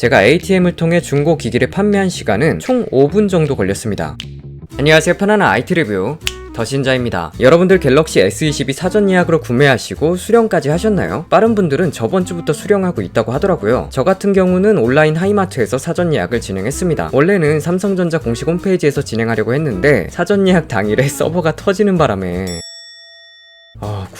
제가 ATM을 통해 중고 기기를 판매한 시간은 총 5분 정도 걸렸습니다. 안녕하세요. 편안한 IT 리뷰. 더신자입니다. 여러분들 갤럭시 S22 사전 예약으로 구매하시고 수령까지 하셨나요? 빠른 분들은 저번 주부터 수령하고 있다고 하더라고요. 저 같은 경우는 온라인 하이마트에서 사전 예약을 진행했습니다. 원래는 삼성전자 공식 홈페이지에서 진행하려고 했는데 사전 예약 당일에 서버가 터지는 바람에 아,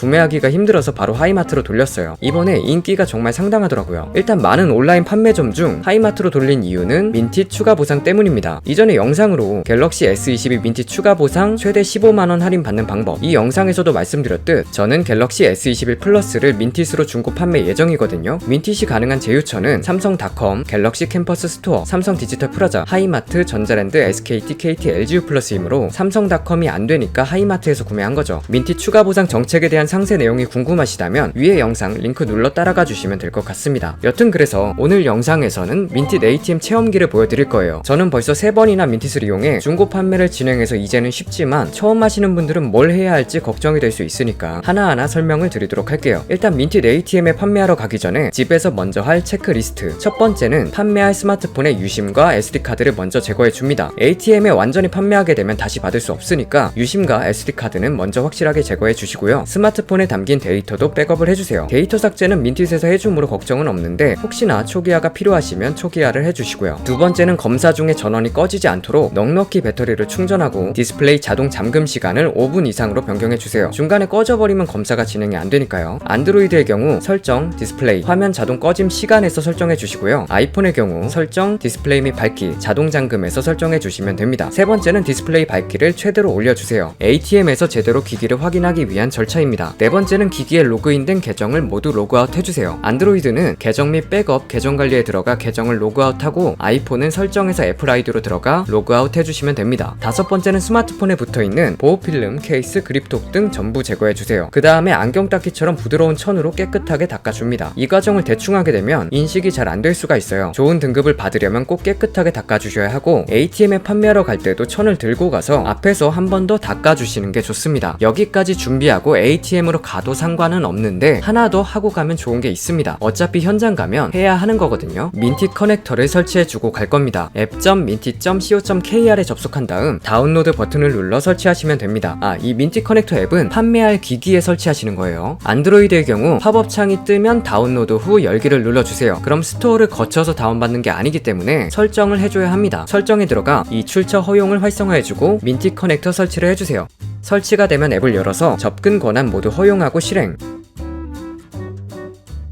구매하기가 힘들어서 바로 하이마트로 돌렸어요. 이번에 인기가 정말 상당하더라고요. 일단 많은 온라인 판매점 중 하이마트로 돌린 이유는 민티 추가 보상 때문입니다. 이전에 영상으로 갤럭시 S22 민티 추가 보상 최대 15만원 할인 받는 방법 이 영상에서도 말씀드렸듯 저는 갤럭시 S21 플러스를 민티스로 중고 판매 예정이거든요. 민티시 가능한 제휴처는 삼성닷컴, 갤럭시 캠퍼스 스토어, 삼성 디지털 프라자, 하이마트, 전자랜드, SKT, KT, LGU 플러스이므로 삼성닷컴이 안 되니까 하이마트에서 구매한 거죠. 민티 추가 보상 정책에 대한 상세 내용이 궁금하시다면 위에 영상 링크 눌러 따라가 주시면 될 것 같습니다. 여튼 그래서 오늘 영상에서는 민티 ATM 체험기를 보여드릴 거예요. 저는 벌써 세 번이나 민티스를 이용해 중고 판매를 진행해서 이제는 쉽지만 처음 하시는 분들은 뭘 해야 할지 걱정이 될 수 있으니까 하나하나 설명을 드리도록 할게요. 일단 민티 ATM에 판매하러 가기 전에 집에서 먼저 할 체크리스트. 첫 번째는 판매할 스마트폰의 유심과 SD카드를 먼저 제거해 줍니다. ATM에 완전히 판매하게 되면 다시 받을 수 없으니까 유심과 SD카드는 먼저 확실하게 제거해 주시고요. 스마트 폰에 담긴 데이터도 백업을 해주세요. 데이터 삭제는 민티스에서 해줌으로 걱정은 없는데 혹시나 초기화가 필요하시면 초기화를 해주시고요. 두 번째는 검사 중에 전원이 꺼지지 않도록 넉넉히 배터리를 충전하고 디스플레이 자동 잠금 시간을 5분 이상으로 변경해 주세요. 중간에 꺼져버리면 검사가 진행이 안 되니까요. 안드로이드의 경우 설정, 디스플레이, 화면 자동 꺼짐 시간에서 설정해 주시고요. 아이폰의 경우 설정, 디스플레이 및 밝기, 자동 잠금에서 설정해 주시면 됩니다. 세 번째는 디스플레이 밝기를 최대로 올려주세요. ATM에서 제대로 기기를 확인하기 위한 절차입니다. 네 번째는 기기에 로그인된 계정을 모두 로그아웃 해주세요. 안드로이드는 계정 및 백업, 계정 관리에 들어가 계정을 로그아웃하고 아이폰은 설정에서 애플 아이디로 들어가 로그아웃 해주시면 됩니다. 다섯 번째는 스마트폰에 붙어있는 보호필름, 케이스, 그립톡 등 전부 제거해주세요. 그 다음에 안경 닦기처럼 부드러운 천으로 깨끗하게 닦아줍니다. 이 과정을 대충 하게 되면 인식이 잘 안 될 수가 있어요. 좋은 등급을 받으려면 꼭 깨끗하게 닦아주셔야 하고 ATM에 판매하러 갈 때도 천을 들고 가서 앞에서 한 번 더 닦아주시는 게 좋습니다. 여기까지 준비하고 ATM 으로 가도 상관은 없는데 하나 더 하고 가면 좋은 게 있습니다. 어차피 현장 가면 해야 하는 거거든요. 민티 커넥터를 설치해주고 갈 겁니다. app.minty.co.kr에 접속한 다음 다운로드 버튼을 눌러 설치하시면 됩니다. 아, 이 민티 커넥터 앱은 판매할 기기에 설치하시는 거예요. 안드로이드의 경우 팝업 창이 뜨면 다운로드 후 열기를 눌러주세요. 그럼 스토어를 거쳐서 다운받는 게 아니기 때문에 설정을 해줘야 합니다. 설정에 들어가 이 출처 허용을 활성화해주고 민티 커넥터 설치를 해주세요. 설치가 되면 앱을 열어서 접근 권한 모두 허용하고 실행.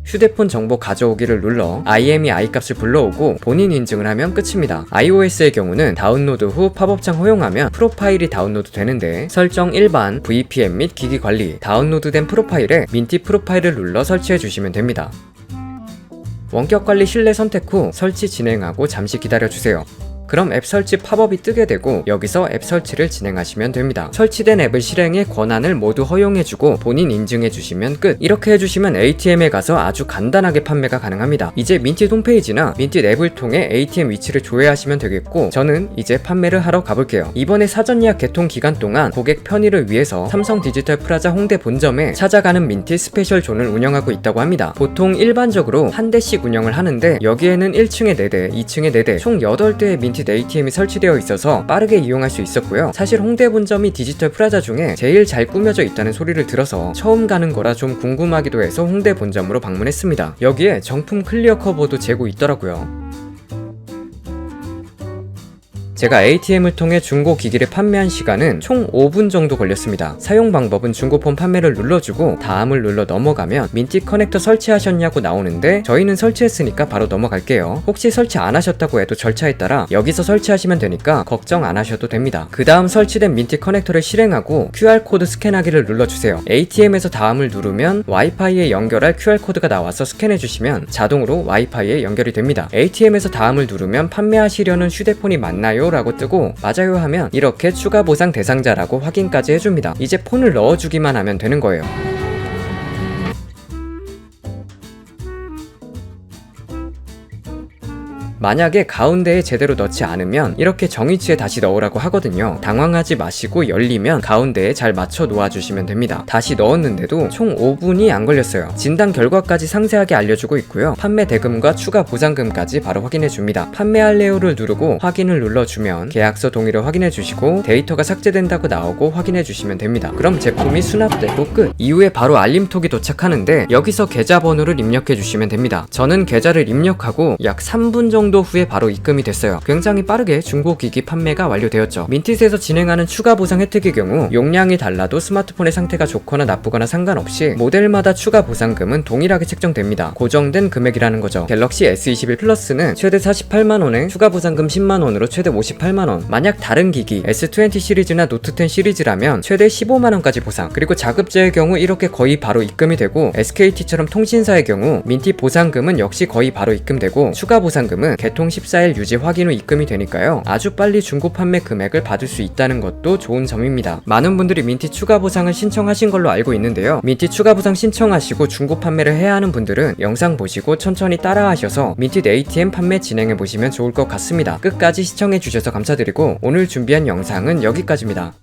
휴대폰 정보 가져오기를 눌러 IMEI 값을 불러오고 본인 인증을 하면 끝입니다. iOS의 경우는 다운로드 후 팝업창 허용하면 프로파일이 다운로드 되는데 설정 일반, VPN 및 기기 관리, 다운로드된 프로파일에 민티 프로파일을 눌러 설치해 주시면 됩니다. 원격 관리 실내 선택 후 설치 진행하고 잠시 기다려 주세요. 그럼 앱 설치 팝업이 뜨게 되고 여기서 앱 설치를 진행하시면 됩니다. 설치된 앱을 실행해 권한을 모두 허용해주고 본인 인증해주시면 끝. 이렇게 해주시면 ATM에 가서 아주 간단하게 판매가 가능합니다. 이제 민티 홈페이지나 민티 앱을 통해 ATM 위치를 조회하시면 되겠고 저는 이제 판매를 하러 가볼게요. 이번에 사전 예약 개통 기간 동안 고객 편의를 위해서 삼성 디지털 프라자 홍대 본점에 찾아가는 민티 스페셜 존을 운영하고 있다고 합니다. 보통 일반적으로 한 대씩 운영을 하는데 여기에는 1층에 4대, 2층에 4대, 총 8대의 민티 ATM이 설치되어 있어서 빠르게 이용할 수 있었고요. 사실 홍대 본점이 디지털 프라자 중에 제일 잘 꾸며져 있다는 소리를 들어서 처음 가는 거라 좀 궁금하기도 해서 홍대 본점으로 방문했습니다. 여기에 정품 클리어 커버도 재고 있더라고요. 제가 ATM을 통해 중고 기기를 판매한 시간은 총 5분 정도 걸렸습니다. 사용 방법은 중고폰 판매를 눌러주고 다음을 눌러 넘어가면 민티 커넥터 설치하셨냐고 나오는데 저희는 설치했으니까 바로 넘어갈게요. 혹시 설치 안 하셨다고 해도 절차에 따라 여기서 설치하시면 되니까 걱정 안 하셔도 됩니다. 그 다음 설치된 민티 커넥터를 실행하고 QR코드 스캔하기를 눌러주세요. ATM에서 다음을 누르면 와이파이에 연결할 QR코드가 나와서 스캔해주시면 자동으로 와이파이에 연결이 됩니다. ATM에서 다음을 누르면 판매하시려는 휴대폰이 맞나요? 라고 뜨고 맞아요 하면 이렇게 추가 보상 대상자라고 확인까지 해줍니다. 이제 폰을 넣어주기만 하면 되는 거예요. 만약에 가운데에 제대로 넣지 않으면 이렇게 정위치에 다시 넣으라고 하거든요. 당황하지 마시고 열리면 가운데에 잘 맞춰 놓아주시면 됩니다. 다시 넣었는데도 총 5분이 안 걸렸어요. 진단 결과까지 상세하게 알려주고 있고요. 판매 대금과 추가 보상금까지 바로 확인해 줍니다. 판매할래요를 누르고 확인을 눌러주면 계약서 동의를 확인해 주시고 데이터가 삭제된다고 나오고 확인해 주시면 됩니다. 그럼 제품이 수납되고 끝. 이후에 바로 알림톡이 도착하는데 여기서 계좌번호를 입력해 주시면 됩니다. 저는 계좌를 입력하고 약 3분 정도 후에 바로 입금이 됐어요. 굉장히 빠르게 중고 기기 판매가 완료되었죠. 민티스에서 진행하는 추가 보상 혜택의 경우 용량이 달라도 스마트폰의 상태가 좋거나 나쁘거나 상관없이 모델마다 추가 보상금은 동일하게 책정됩니다. 고정된 금액이라는 거죠. 갤럭시 S21 플러스는 최대 48만원에 추가 보상금 10만원으로 최대 58만원. 만약 다른 기기 S20 시리즈나 노트 10 시리즈라면 최대 15만원까지 보상. 그리고 자급제의 경우 이렇게 거의 바로 입금이 되고 SKT처럼 통신사의 경우 민티 보상금은 역시 거의 바로 입금되고 추가 보상금은 개통 14일 유지 확인 후 입금이 되니까요. 아주 빨리 중고 판매 금액을 받을 수 있다는 것도 좋은 점입니다. 많은 분들이 민티 추가 보상을 신청하신 걸로 알고 있는데요. 민티 추가 보상 신청하시고 중고 판매를 해야 하는 분들은 영상 보시고 천천히 따라하셔서 민티 ATM 판매 진행해 보시면 좋을 것 같습니다. 끝까지 시청해 주셔서 감사드리고 오늘 준비한 영상은 여기까지입니다.